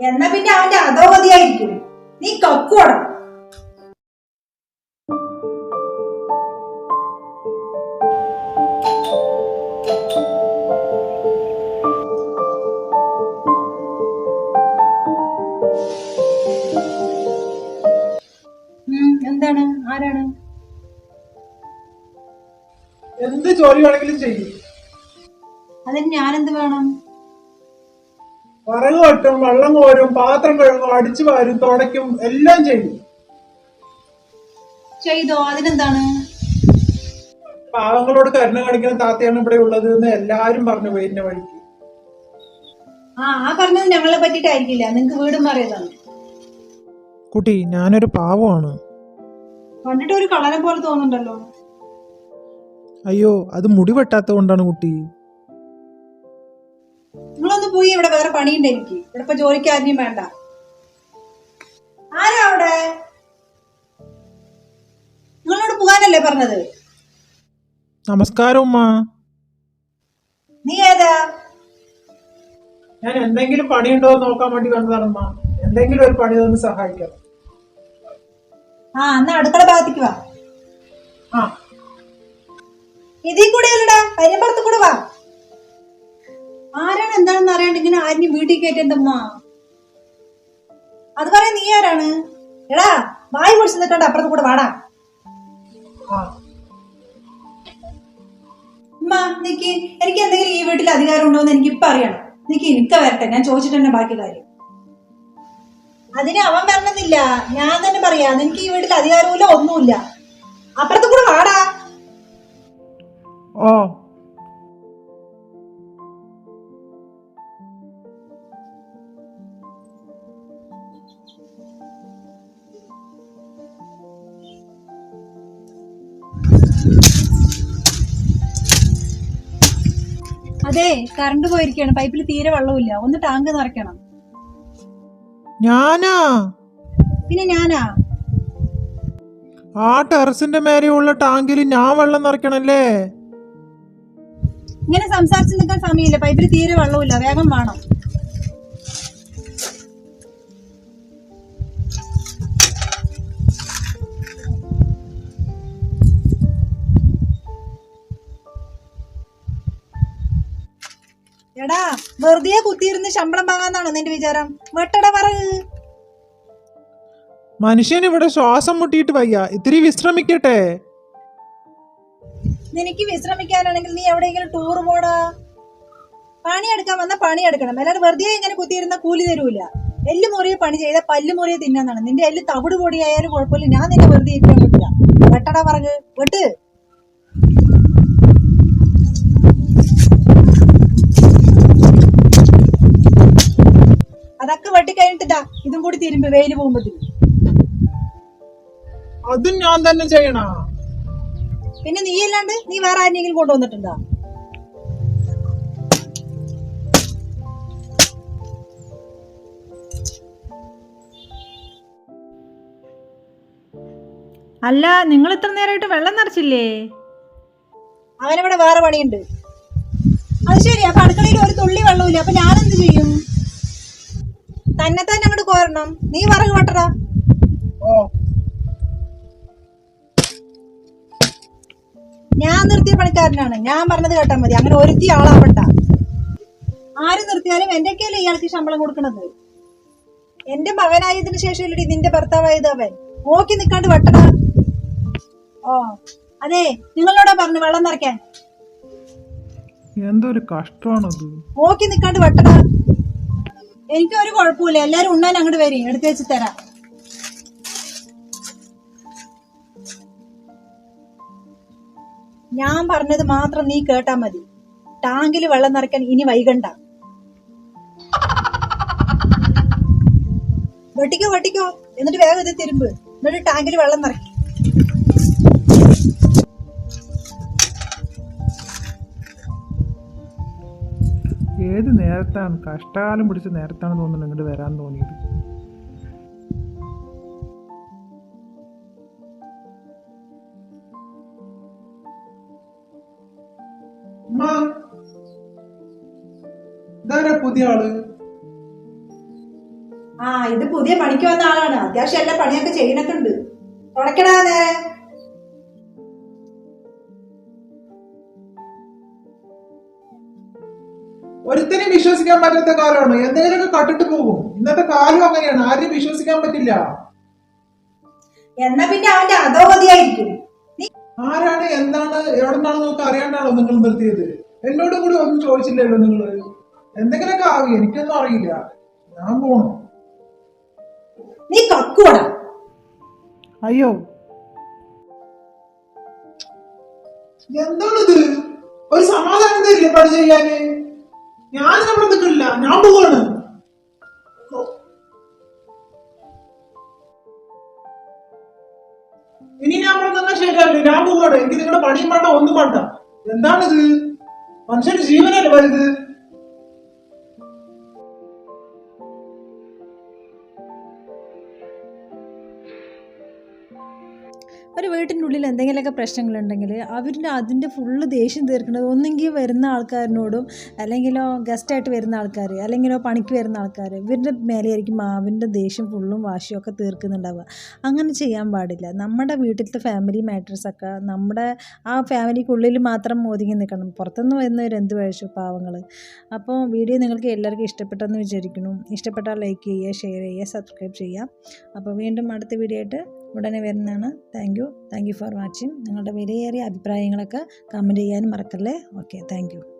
എന്നാ പിന്നെ അവന്റെ അധോഗതിയായിരിക്കും. നീ കക്കുവണം ഉം, എന്താണ്? ആരാണ്? എന്ത് ജോലി വേണമെങ്കിലും ചെയ്യും. അതിന് ഞാനെന്ത് വേണം? വിറക് വെട്ടും വെള്ളം കോരും പാത്രം കഴുകും അടിച്ചു വാരും തുടയ്ക്കും എല്ലാം ചെയ്യും. ചെയ്തോ? അതിനെന്താണ്? പാവങ്ങളോട് കരുണ കാണിക്കുന്ന താത്തയാണ് ഇവിടെ ഉള്ളത് എന്ന് എല്ലാരും പറഞ്ഞു പോയി വഴിക്ക്. ആ ആ പറഞ്ഞത് ഞങ്ങളെ പറ്റിട്ടായിരിക്കില്ല നിങ്ങക്ക് വീടും അറിയതാണ് കുട്ടി ഞാനൊരു പാവമാണ്. കണ്ടിട്ട് ഒരു കളനെ പോലെ തോന്നുന്നുണ്ടല്ലോ. അയ്യോ അത് മുടി വെട്ടാത്തത് കൊണ്ടാണ് കുട്ടി. പോയി ഇവിടെ വേറെ പണിയുണ്ട് എനിക്ക്. ഇവിടെ ഇപ്പൊ ജോലിക്ക് ആരെയും വേണ്ട. ആരാ അവിടെ? നിങ്ങളോട് പോകാനല്ലേ പറഞ്ഞത്? നമസ്കാരം ഉമ്മ. നീ ഏതാ? ഞാൻ എന്തെങ്കിലും പണിയുണ്ടോ എന്ന് നോക്കാൻ വേണ്ടി വന്നതാണ് ഉമ്മ. എന്തെങ്കിലും ഒരു പണി തന്ന് സഹായിക്കാം. ആ എന്നാ അടുക്കള ഭാഗത്തേക്ക് വാ. ആ. ഇതിൽ കൂടെ അല്ലടാ കരിമ്പറത്ത് കൂടെ വാ. ആരാണ് എന്താണെന്ന് അറിയാണ്ട് ഇങ്ങനെ ആരും വീട്ടിൽ കേട്ടിട്ടുണ്ടമ്മ അത് പറയാൻ നീ ആരാണ്? എടാ വായി പൊടിച്ച് നിൽക്കണ്ട അപ്പുറത്ത് കൂടെ വാടാ. ആ. നിക്ക് എനിക്ക് എന്തെങ്കിലും ഈ വീട്ടിൽ അധികാരം ഉണ്ടോ എന്ന് എനിക്ക് ഇപ്പൊ അറിയണം. നിക്ക് എനിക്ക് വരട്ടെ ഞാൻ ചോദിച്ചിട്ട് തന്നെ ബാക്കി കാര്യം. അതിന് അവൻ വരണമെന്നില്ല. ഞാൻ തന്നെ പറയാ നിനക്ക് ഈ വീട്ടിൽ അധികാരമില്ല ഒന്നുമില്ല. അപ്പുറത്ത് കൂടെ വാടാ. ഓ അതെ കറണ്ട് പോയിരിക്കുകയാണ് പൈപ്പിൽ തീരെ വെള്ളമില്ല ഒന്ന് ടാങ്ക് നിറയ്ക്കണം. ഞാനാ? പിന്നെ ഞാനാ? ആ ടെറസിന്റെ മേലെയുള്ള ടാങ്കിൽ ഞാൻ വെള്ളം നിറയ്ക്കണല്ലേ? ഇങ്ങനെ സംസാരിച്ച് നിൽക്കാൻ സമയമില്ല. പൈപ്പിൽ തീരെ വെള്ളമില്ല വേഗം വേണം. എടാ വെറുതെ കുത്തിയിരുന്ന് ശമ്പളം വാങ്ങാന്നാണോ നിന്റെ വിചാരം? വെട്ടട പറയ് മനുഷ്യൻ ഇവിടെ ശ്വാസം മുട്ടിയിട്ട് വയ്യ. ഇത്തിരി വിശ്രമിക്കട്ടെ. നിനക്ക് വിശ്രമിക്കാനാണെങ്കിൽ നീ എവിടെയെങ്കിലും ടൂർ പോടാ. പണിയെടുക്കാൻ വന്ന പണിയെടുക്കണം. അല്ലാതെ വെറുതെ ഇങ്ങനെ കുത്തിയിരുന്ന കൂലി തരൂല. എല്ല് മുറിയെ പണി ചെയ്ത പല്ല് മുറിയെ തിന്നാന്നാണ്. നിന്റെ എല്ല് തവിട് പൊടിയായാലും കുഴപ്പമില്ല. ഞാൻ നിന്നെ വെറുതെ ഇരിക്കാൻ പറ്റില്ല വെട്ടടാ പറഞ്ഞ് വെട്ട്. അതൊക്കെ വെട്ടി കഴിഞ്ഞിട്ടാ ഇതും കൂടി തിരുമ്പ് വെയിൽ പോകുമ്പോഴത്തേക്കും അതും ഞാൻ തന്നെ ചെയ്യണ. പിന്നെ നീ അല്ലാണ്ട് നീ വേറെ ആരെങ്കിലും കൊണ്ടുവന്നിട്ടുണ്ടോ? അല്ല നിങ്ങൾ ഇത്ര നേരമായിട്ട് വെള്ളം നിറച്ചില്ലേ? അവനവിടെ വേറെ പണിയുണ്ട്. അത് ശരി അപ്പൊ അടുക്കളയിൽ ഒരു തുള്ളി വെള്ളമില്ല അപ്പൊ ഞാൻ എന്ത് ചെയ്യും? തന്നെ തന്നെ അങ്ങോട്ട് കോരണം. നീ വിറക് വെട്ടടാ. ഞാൻ നിർത്തിയ പണിക്കാരനാണ്. ഞാൻ പറഞ്ഞത് കേട്ടാ മതി. അങ്ങനെ ഒരുത്തി ആളാവട്ട ആര് നിർത്തിയാലും എന്റെയൊക്കെയല്ലേ ഇയാൾക്ക് ശമ്പളം കൊടുക്കണത്? എന്റെ മകനായതിനു ശേഷമല്ലേ നിന്റെ ഭർത്താവായത് അവൻ. നോക്കി നിക്കാണ്ട് വെട്ടണ ഓ. അതെ നിങ്ങളോടാ പറഞ്ഞു വെള്ളം നിറയ്ക്കാൻ. എന്തൊരു കഷ്ടമാണത്. നോക്കി നിക്കാണ്ട് വെട്ടടാ. എനിക്ക് ഒരു കുഴപ്പമില്ല. എല്ലാരും ഉണ്ണാൻ അങ്ങോട്ട് വരും. എടുത്തു വെച്ച് തരാം. ഞാൻ പറഞ്ഞത് മാത്രം നീ കേട്ടാ മതി. ടാങ്കിൽ വെള്ളം നിറയ്ക്കാൻ ഇനി വൈകണ്ട. വെട്ടിക്കോ വെട്ടിക്കോ. എന്നിട്ട് വേഗം ഇത് തിരുമ്പ്. എന്നിട്ട് ടാങ്കിൽ വെള്ളം നിറയ്ക്കും. ഏത് നേരത്താണ്? കഷ്ടകാലം പിടിച്ച നേരത്താണ് തോന്നുന്നത് ഇങ്ങോട്ട് വരാൻ തോന്നിയത്. പുതിയ ആൾ? ആ ഇത് പുതിയ പണിക്ക് വന്ന ആളാണ്. അത്യാവശ്യം എല്ലാ പണിയൊക്കെ ചെയ്യണൊക്കെ ഉണ്ട്. തുടക്കടാ നേരെ വിശ്വസിക്കാൻ പറ്റാത്ത കാലമാണ്. എന്തെങ്കിലുമൊക്കെ കട്ടിട്ട് പോകും. ഇന്നത്തെ കാലം അങ്ങനെയാണ്. ആരും വിശ്വസിക്കാൻ പറ്റില്ല. എന്നാ പിന്നെ അവന്റെ അധോഗതിയായിരിക്കും. ആരാണ് എന്താണ് എവിടെ നിന്നാണ് നമുക്ക് അറിയാണ്ടാണോ നിങ്ങൾ നിർത്തിയത്? എന്നോടും കൂടി ഒന്നും ചോദിച്ചില്ലല്ലോ നിങ്ങൾ എന്തെങ്കിലുമൊക്കെ ആവി. എനിക്കൊന്നും അറിയില്ല. ഞാൻ പോണു. നീ കക്കുവടാ. അയ്യോ. എന്താണിത്? ഒരു സമാധാനം തരില്ല പണി ചെയ്യാന്? ഞാൻ നമ്മുടെ നിൽക്കില്ല ഞാൻ പോവാണ്. ഇനി ഞാൻ ഇവിടെ നിന്നാൽ ശരിയല്ല ഞാൻ പോവാണ്. എനിക്ക് നിങ്ങളുടെ പണിയും വേണ്ട ഒന്നും വേണ്ട. എന്താണിത്? മനുഷ്യന്റെ ജീവനല്ലേ വലുത്? ഉള്ളിൽ എന്തെങ്കിലുമൊക്കെ പ്രശ്നങ്ങളുണ്ടെങ്കിൽ അവരുടെ അതിന്റെ ഫുള്ള് ദേഷ്യം തീർക്കുന്നത് ഒന്നെങ്കിൽ വരുന്ന ആൾക്കാരിനോടും അല്ലെങ്കിലോ ഗസ്റ്റായിട്ട് വരുന്ന ആൾക്കാർ അല്ലെങ്കിലോ പണിക്ക് വരുന്ന ആൾക്കാർ ഇവരുടെ മേലെയായിരിക്കും അവന്റെ ദേഷ്യം ഫുള്ളും വാശിയും ഒക്കെ തീർക്കുന്നുണ്ടാവുക. അങ്ങനെ ചെയ്യാൻ പാടില്ല. നമ്മുടെ വീട്ടിലത്തെ ഫാമിലി മാറ്റേഴ്സൊക്കെ നമ്മുടെ ആ ഫാമിലിക്കുള്ളിൽ മാത്രം ഒതുങ്ങി നിൽക്കണം. പുറത്തുനിന്ന് വരുന്നവർ എന്ത് കഴിച്ചു പാവങ്ങൾ അപ്പോൾ വീഡിയോ നിങ്ങൾക്ക് എല്ലാവർക്കും ഇഷ്ടപ്പെട്ടെന്ന് വിചാരിക്കുന്നു. ഇഷ്ടപ്പെട്ടാൽ ലൈക്ക് ചെയ്യുക ഷെയർ ചെയ്യുക സബ്സ്ക്രൈബ് ചെയ്യുക. അപ്പോൾ വീണ്ടും അടുത്ത വീഡിയോ ആയിട്ട് ഉടനെ വരുന്നതാണ്. Thank you thank you for watching നിങ്ങളുടെ വിലയേറിയ അഭിപ്രായങ്ങളൊക്കെ കമന്റ് ചെയ്യാനും മറക്കല്ലേ? Okay thank you